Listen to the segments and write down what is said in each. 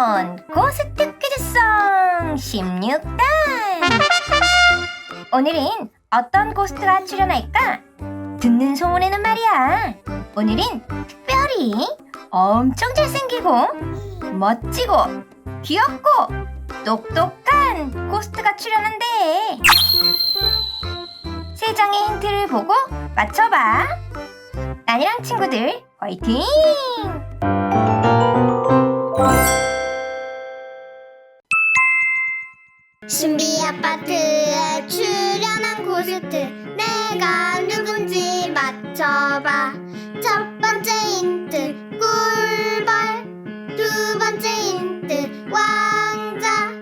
도전 고스트 퀴즈송 16단. 오늘은 어떤 고스트가 출연할까? 듣는 소문에는 말이야. 오늘은 특별히 엄청 잘생기고 멋지고 귀엽고 똑똑한 고스트가 출연한대. 세 장의 힌트를 보고 맞춰봐. 나니랑 친구들 화이팅! 신비 아파트에 출연한 고스트 내가 누군지 맞춰봐. 첫 번째 힌트 꿀벌. 두 번째 힌트 왕자.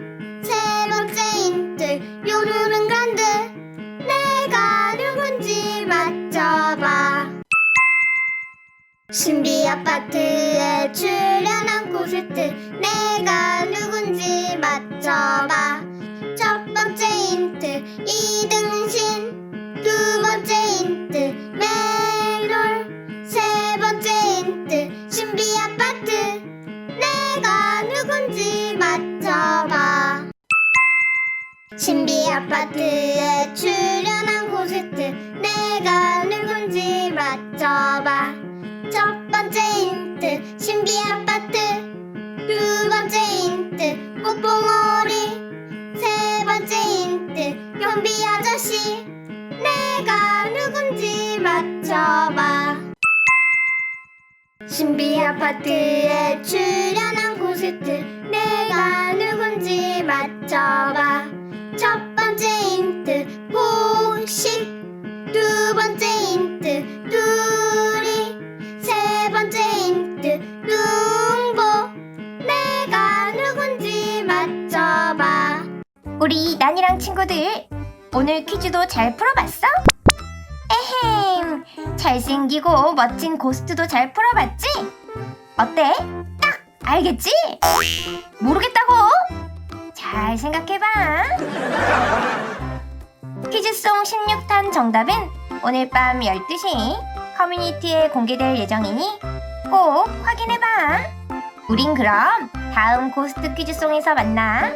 세 번째 힌트 요루른 간드. 내가 누군지 맞춰봐. 신비 아파트에 출연한 고스트 내가 누군지 맞춰봐 이등신 두 번째 힌트 멜롤. 세 번째 힌트 신비 아파트. 내가 누군지 맞춰봐. 신비 아파트에 출연한 고스트. 내가 누군지 맞춰봐. 첫 번째 힌트 신비 아파트. 두 번째 힌트 꽃봉오리. 세 번째 힌트 연비 아저씨 내가 누군지 맞춰봐. 신비 아파트에 출연한 고스트 내가 누군지 맞춰봐. 첫 우리 난이랑 친구들 오늘 퀴즈도 잘 풀어봤어? 에헴 잘생기고 멋진 고스트도 잘 풀어봤지? 어때? 딱 알겠지? 모르겠다고? 잘 생각해봐 퀴즈송 16탄 정답은 오늘 밤 12시 커뮤니티에 공개될 예정이니 꼭 확인해봐 우린 그럼 다음 고스트 퀴즈송에서 만나